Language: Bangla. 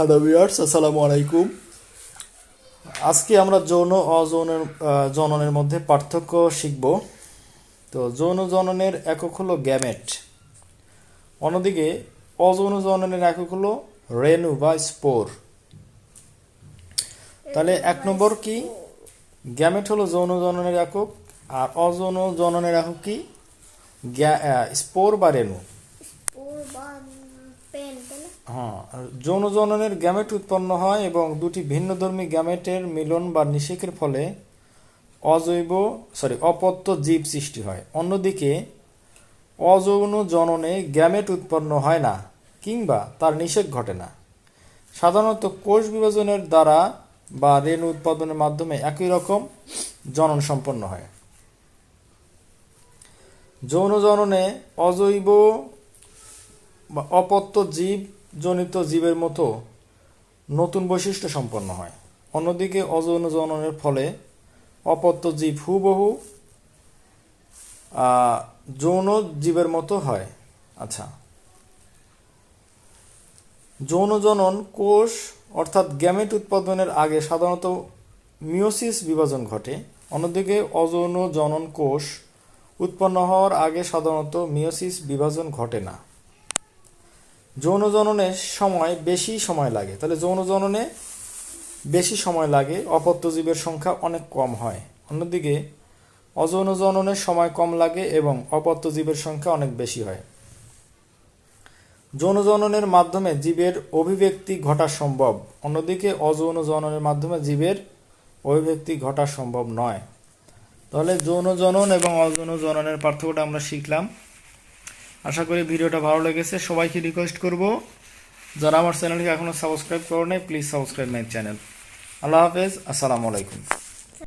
হ্যালো ভিউয়ার্স আসসালামু আলাইকুম আজকে আমরা যৌন অযৌনের জননের মধ্যে পার্থক্য শিখব। তো যৌন জননের একক হলো গ্যামেট অন্যদিকে, অযৌন জননের একক হলো রেণু বা স্পোর। তাহলে এক নম্বর কি? গ্যামেট হলো যৌন জননের একক, আর অযৌন জননের একক কি? স্পোর বা রেণু। ওর বা পেন তাই না হ্যাঁ যৌন জননের গ্যামেট উৎপন্ন হয় এবং দুটি ভিন্নধর্মী গ্যামেটের মিলন বা নিষেকের ফলে অজৈব সরি অপত্য জীব সৃষ্টি হয়। অন্যদিকে, অযৌন জননে গ্যামেট উৎপন্ন হয় না, কিংবা তার নিষেক ঘটে না। সাধারণত কোষ বিভাজনের দ্বারা বা রেণু উৎপাদনের মাধ্যমে একই রকম জনন সম্পন্ন হয়। যৌন জননে অজৈব বা অপত্য জীব জনিত জীবের মতো নতুন বৈশিষ্ট্য সম্পন্ন হয়। অন্যদিকে অযৌন জননের ফলে অপত্য জীব হুবহু যৌন জীবের মতো হয়। আচ্ছা। যৌন জনন কোষ অর্থাৎ গ্যামেট উৎপাদনের আগে সাধারণত মিওসিস বিভাজন ঘটে। অন্যদিকে অযৌন জনন কোষ উৎপন্ন হওয়ার আগে সাধারণত মিওসিস বিভাজন ঘটে না। যৌন জননের সময় বেশি সময় লাগে। তাহলে যৌন জননে বেশি সময় লাগে, অপত্য জীবের সংখ্যা অনেক কম হয়। অন্যদিকে অযৌন জননের সময় কম লাগে এবং অপত্য জীবের সংখ্যা অনেক বেশি হয়। যৌন জননের মাধ্যমে জীবের অভিব্যক্তি ঘটা সম্ভব। অন্যদিকে অযৌন জননের মাধ্যমে জীবের অভিব্যক্তি ঘটা সম্ভব নয়। তাহলে যৌন জনন এবং অযৌন জননের পার্থক্যটা আমরা শিখলাম। আশা করি ভিডিওটা ভালো লেগেছে। সবাইকে রিকোয়েস্ট করব, যারা আমার চ্যানেলকে এখনও সাবস্ক্রাইব করো নাই প্লিজ সাবস্ক্রাইব মাই চ্যানেল আল্লাহ হাফেজ, আসসালামু আলাইকুম।